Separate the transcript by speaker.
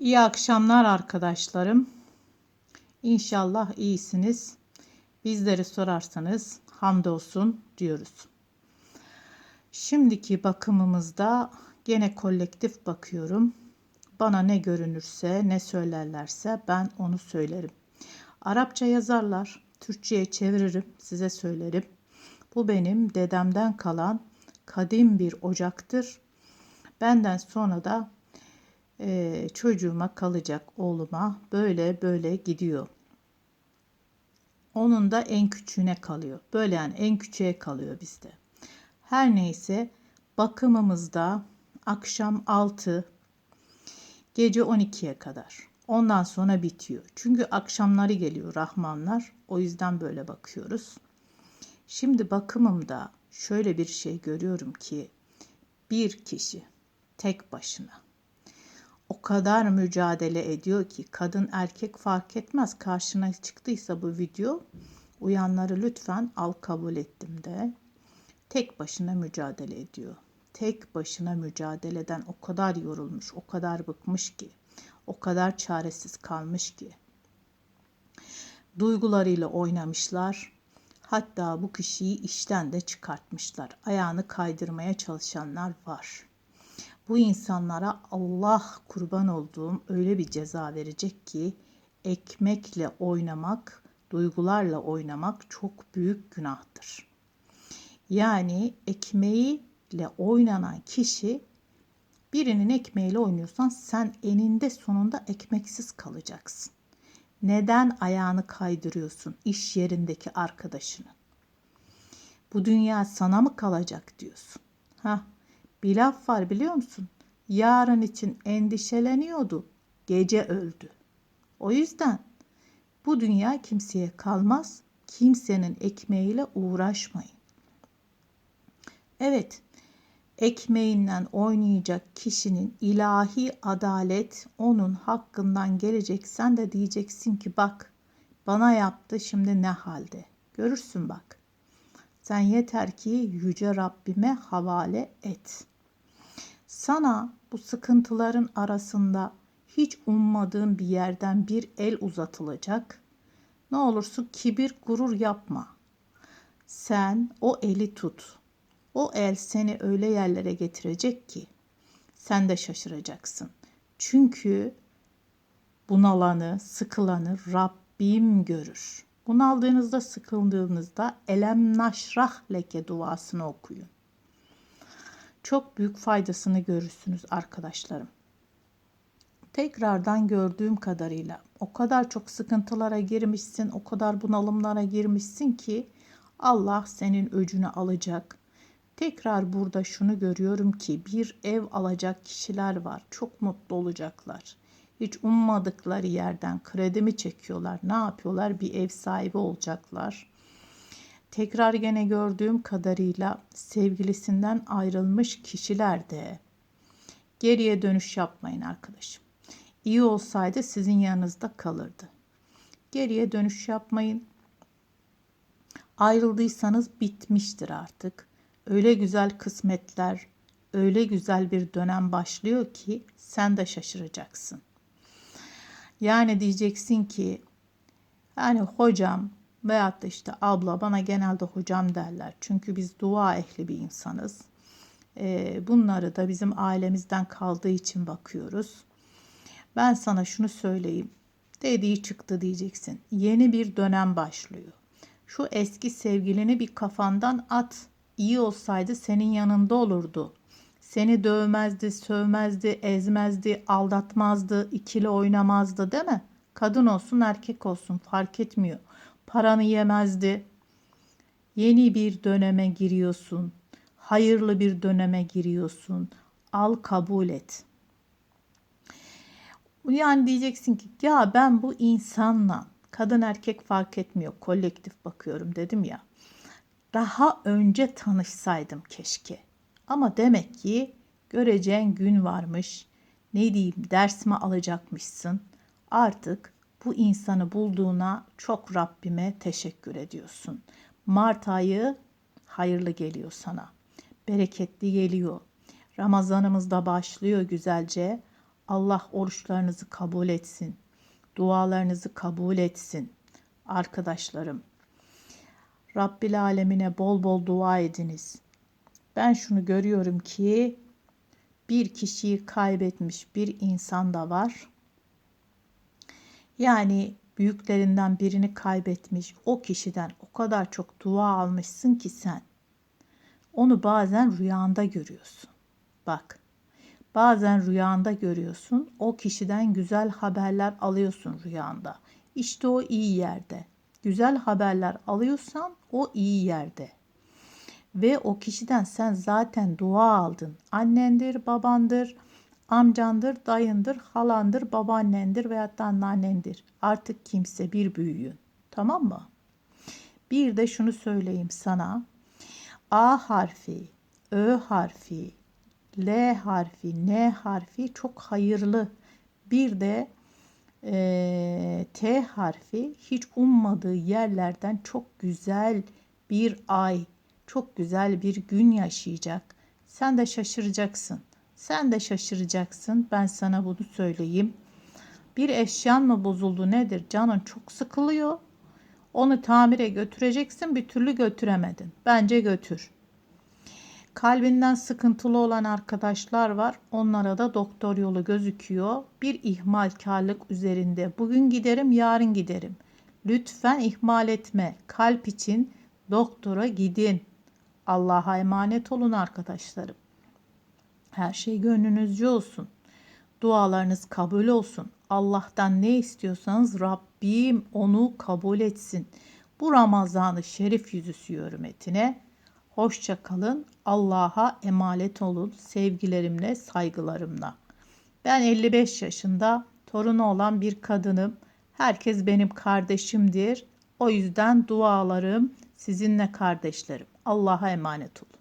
Speaker 1: İyi akşamlar arkadaşlarım. İnşallah iyisiniz. Bizleri sorarsanız hamdolsun diyoruz. Şimdiki bakımımızda gene kolektif bakıyorum. Bana ne görünürse, ne söylerlerse ben onu söylerim. Arapça yazarlar, Türkçe'ye çeviririm, size söylerim. Bu benim dedemden kalan kadim bir ocaktır. Benden sonra da e, çocuğuma kalacak oğluma böyle böyle gidiyor. Onun da en küçüğüne kalıyor. Böyle yani en küçüğe kalıyor bizde. Her neyse bakımımızda akşam 6 gece 12'ye kadar. Ondan sonra bitiyor. Çünkü akşamları geliyor Rahmanlar. O yüzden böyle bakıyoruz. Şimdi bakımımda şöyle bir şey görüyorum ki bir kişi tek başına o kadar mücadele ediyor ki kadın erkek fark etmez karşına çıktıysa bu video uyanları lütfen al kabul ettim de tek başına mücadele ediyor. Tek başına mücadeleden o kadar yorulmuş, o kadar bıkmış ki, o kadar çaresiz kalmış ki. Duygularıyla oynamışlar. Hatta bu kişiyi işten de çıkartmışlar. Ayağını kaydırmaya çalışanlar var. Bu insanlara Allah kurban olduğum öyle bir ceza verecek ki ekmekle oynamak, duygularla oynamak çok büyük günahtır. Yani ekmeğiyle oynanan kişi birinin ekmeğiyle oynuyorsan sen eninde sonunda ekmeksiz kalacaksın. Neden ayağını kaydırıyorsun iş yerindeki arkadaşının? Bu dünya sana mı kalacak diyorsun? Ha, bir laf var biliyor musun? Yarın için endişeleniyordu, gece öldü. O yüzden bu dünya kimseye kalmaz, kimsenin ekmeğiyle uğraşmayın. Evet, ekmeğinden oynayacak kişinin ilahi adalet onun hakkından gelecek. Sen de diyeceksin ki bak bana yaptı şimdi ne halde. Görürsün bak. Sen yeter ki yüce Rabbime havale et. Sana bu sıkıntıların arasında hiç ummadığın bir yerden bir el uzatılacak. Ne olursun kibir gurur yapma. Sen o eli tut. O el seni öyle yerlere getirecek ki sen de şaşıracaksın. Çünkü bunalanı, sıkılanı Rabbim görür. Bunaldığınızda, sıkıldığınızda elem naşrah leke duasını okuyun. Çok büyük faydasını görürsünüz arkadaşlarım. Tekrardan gördüğüm kadarıyla o kadar çok sıkıntılara girmişsin, o kadar bunalımlara girmişsin ki Allah senin öcünü alacak. Tekrar burada şunu görüyorum ki bir ev alacak kişiler var. Çok mutlu olacaklar. Hiç ummadıkları yerden kredi mi çekiyorlar? Ne yapıyorlar? Bir ev sahibi olacaklar. Tekrar gene gördüğüm kadarıyla sevgilisinden ayrılmış kişiler de geriye dönüş yapmayın arkadaşım. İyi olsaydı sizin yanınızda kalırdı. Geriye dönüş yapmayın. Ayrıldıysanız bitmiştir artık. Öyle güzel kısmetler, öyle güzel bir dönem başlıyor ki sen de şaşıracaksın. Yani diyeceksin ki yani hocam veyahut da işte abla bana genelde hocam derler. Çünkü biz dua ehli bir insanız. Ee, bunları da bizim ailemizden kaldığı için bakıyoruz. Ben sana şunu söyleyeyim. Dediği çıktı diyeceksin. Yeni bir dönem başlıyor. Şu eski sevgilini bir kafandan at. İyi olsaydı senin yanında olurdu. Seni dövmezdi, sövmezdi, ezmezdi, aldatmazdı, ikili oynamazdı değil mi? Kadın olsun erkek olsun fark etmiyor. Paranı yemezdi. Yeni bir döneme giriyorsun. Hayırlı bir döneme giriyorsun. Al kabul et. Yani diyeceksin ki ya ben bu insanla kadın erkek fark etmiyor kolektif bakıyorum dedim ya. Daha önce tanışsaydım keşke. Ama demek ki göreceğin gün varmış. Ne diyeyim ders mi alacakmışsın? Artık bu insanı bulduğuna çok Rabbime teşekkür ediyorsun. Mart ayı hayırlı geliyor sana. Bereketli geliyor. Ramazanımız da başlıyor güzelce. Allah oruçlarınızı kabul etsin. Dualarınızı kabul etsin. Arkadaşlarım, Rabbil alemine bol bol dua ediniz. Ben şunu görüyorum ki bir kişiyi kaybetmiş bir insan da var. Yani büyüklerinden birini kaybetmiş o kişiden o kadar çok dua almışsın ki sen. Onu bazen rüyanda görüyorsun. Bak. Bazen rüyanda görüyorsun. O kişiden güzel haberler alıyorsun rüyanda. İşte o iyi yerde. Güzel haberler alıyorsan o iyi yerde. Ve o kişiden sen zaten dua aldın. Annendir, babandır, amcandır, dayındır, halandır, babaannendir veyahut da anneannendir. Artık kimse bir büyüğün. Tamam mı? Bir de şunu söyleyeyim sana. A harfi, Ö harfi, L harfi, N harfi çok hayırlı. Bir de e, T harfi hiç ummadığı yerlerden çok güzel bir ay, çok güzel bir gün yaşayacak. Sen de şaşıracaksın. Sen de şaşıracaksın. Ben sana bunu söyleyeyim. Bir eşyan mı bozuldu nedir? Canın çok sıkılıyor. Onu tamire götüreceksin bir türlü götüremedin. Bence götür. Kalbinden sıkıntılı olan arkadaşlar var. Onlara da doktor yolu gözüküyor. Bir ihmalkarlık üzerinde. Bugün giderim, yarın giderim. Lütfen ihmal etme. Kalp için doktora gidin. Allah'a emanet olun arkadaşlarım. Her şey gönlünüzce olsun. Dualarınız kabul olsun. Allah'tan ne istiyorsanız Rabbim onu kabul etsin. Bu Ramazanı şerif yüzüsü hürmetine hoşça kalın. Allah'a emanet olun. Sevgilerimle, saygılarımla. Ben 55 yaşında torunu olan bir kadınım. Herkes benim kardeşimdir. O yüzden dualarım sizinle kardeşlerim. Allah'a emanet olun.